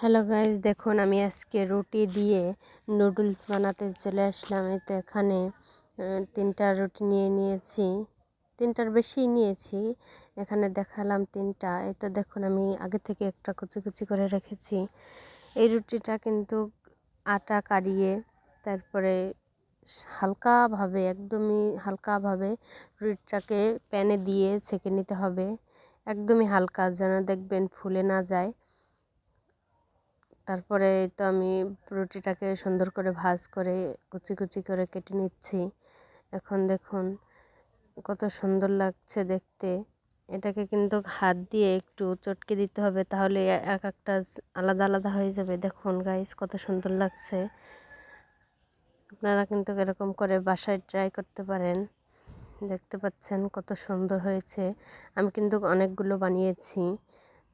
Hello guys দেখুন আমি আজকে রুটি দিয়ে নুডলস বানাতে চলে আসলাম। তো এখানে তিনটা রুটি নিয়ে নিয়েছি, তিনটার বেশি নিয়েছি। এখানে দেখালাম তিনটা। এই তো দেখুন আমি আগে থেকে একটা কুচি কুচি করে রেখেছি। এই রুটিটা কিন্তু আটা কাড়িয়ে, তারপরে হালকাভাবে, একদমই হালকাভাবে রুটিটাকে প্যানে দিয়ে ছেঁকে নিতে হবে। একদমই হালকা, যেন দেখবেন ফুলে না যায়। তারপরে তো আমি রুটিটাকে সুন্দর করে ভাজ করে কুচি কুচি করে কেটে নিচ্ছি। এখন দেখুন কত সুন্দর লাগছে দেখতে। এটাকে কিন্তু হাত দিয়ে একটু চটকে দিতে হবে তাহলে এক একটা আলাদা আলাদা হয়ে যাবে। দেখুন গাইস কত সুন্দর লাগছে। আপনারা কিন্তু এরকম করে বাসায় ট্রাই করতে পারেন। দেখতে পাচ্ছেন কত সুন্দর হয়েছে। আমি কিন্তু অনেকগুলো বানিয়েছি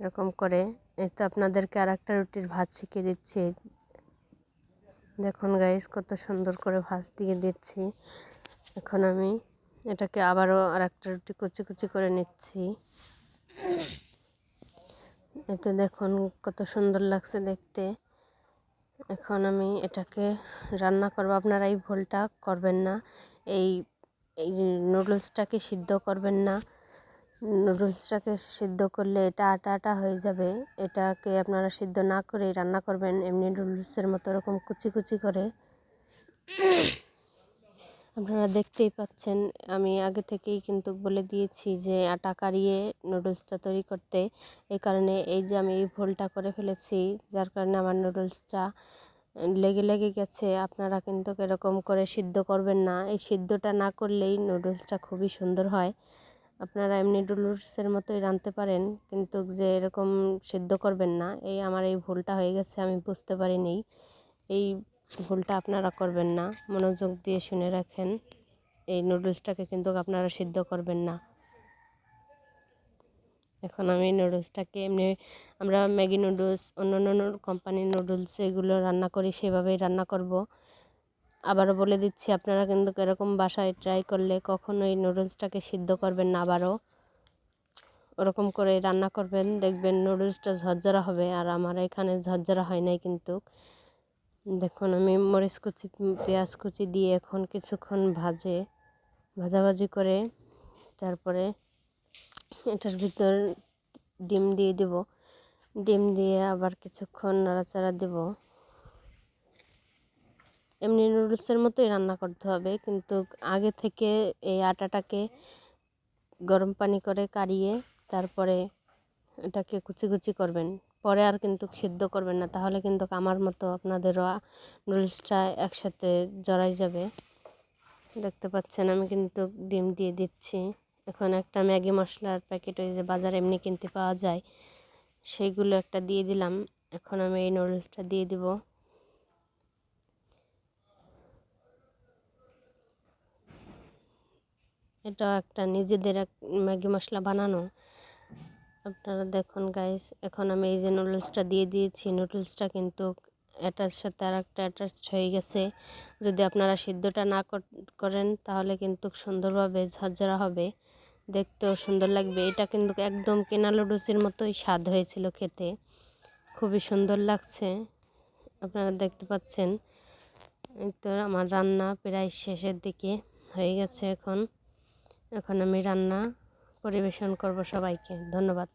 এরকম করে। এই তো আপনাদেরকে আর একটা রুটির ভাত শিখিয়ে দিচ্ছি। দেখুন গাইস কত সুন্দর করে ভাজ দিয়ে দিচ্ছি। এখন আমি এটাকে আবারও আর একটা রুটি কুচি কুচি করে নিচ্ছি। এতে দেখুন কত সুন্দর লাগছে দেখতে। এখন আমি এটাকে রান্না করব। আপনারা এই ভুলটা করবেন না। এই এই নুডলসটাকে সিদ্ধ করবেন না। নুডলসটাকে সিদ্ধ করলে এটা আটা আটা হয়ে যাবে। এটাকে আপনারা সিদ্ধ না করে রান্না করবেন, এমনি নুডলসের মতো এরকম কুচি কুচি করে। আপনারা দেখতেই পাচ্ছেন, আমি আগে থেকেই কিন্তু বলে দিয়েছি যে আটা কারিয়ে নুডলসটা তৈরি করতে। এই কারণে এই যে আমি এই ভুলটা করে ফেলেছি, যার কারণে আমার নুডলসটা লেগে লেগে গেছে, আপনারা কিন্তু এরকম করে সিদ্ধ করবেন না। এই সিদ্ধটা না করলেই নুডলসটা খুবই সুন্দর হয়। আপনারা এমনি নুডলসের মতোই রাঁধতে পারেন, কিন্তু যে এরকম সিদ্ধ করবেন না, এই আমার এই ভুলটা হয়ে গেছে, আমি বুঝতে পারিনি। এই ভুলটা আপনারা করবেন না, মনোযোগ দিয়ে শুনে রাখেন, এই নুডলসটাকে কিন্তু আপনারা সিদ্ধ করবেন না। এখন আমি নুডলসটাকে এমনি, আমরা ম্যাগি নুডলস অন্য অন্য কোম্পানির নুডলস এগুলো রান্না করি, সেভাবেই রান্না করব। আবারও বলে দিচ্ছি, আপনারা কিন্তু এরকম বাসায় ট্রাই করলে কখনোই নুডলসটাকে সিদ্ধ করবেন না আবারও। ওরকম করে রান্না করবেন, দেখবেন নুডলসটা ঝরঝরা হবে আর আমার এখানে ঝরঝরা হয় নাই কিন্তু। দেখুন, আমি মরিচ কুচি, পেঁয়াজ কুচি দিয়ে এখন কিছুক্ষণ ভাজে, ভাজাভাজি করে তারপরে এটার ভিতর ডিম দিয়ে দেব। ডিম দিয়ে আবার কিছুক্ষণ নাড়াচাড়া দেব। এমনি নুডলসের মতোই রান্না করতে হবে। কিন্তু আগে থেকে এই আটাটাকে গরম পানি করে কাড়িয়ে তারপরে এটাকে কুচি কুচি করবেন। পরে আর কিন্তু সিদ্ধ করবেন না। তাহলে কিন্তু আমার মতো আপনাদেরও নুডলসটা একসাথে জড়াই যাবে। দেখতে পাচ্ছেন আমি কিন্তু ডিম দিয়ে দিচ্ছি। এখন একটা ম্যাগি মশলার প্যাকেট ওই যে বাজারে এমনি কিনতে পাওয়া যায় সেইগুলো একটা দিয়ে দিলাম। এখন আমি এই নুডলসটা দিয়ে দিব। এটা একটা নিজেদের এক ম্যাগি মশলা বানানো। আপনারা দেখুন গাইস এখন আমি এই যে নুডলসটা দিয়ে দিয়েছি। নুডলসটা কিন্তু এটার সাথে আর একটা অ্যাটাচ হয়ে গেছে। যদি আপনারা সিদ্ধটা না করেন, তাহলে কিন্তু সুন্দরভাবে ঝরঝরা হবে। দেখতেও সুন্দর লাগবে। এটা কিন্তু একদম কেনা লুডুসের মতোই স্বাদ হয়েছিল খেতে। খুবই সুন্দর লাগছে। আপনারা দেখতে পাচ্ছেন? তো আমার রান্না প্রায় শেষের দিকে হয়ে গেছে এখন। এখন আমি রান্না পরিবেশন করব সবাইকে ধন্যবাদ।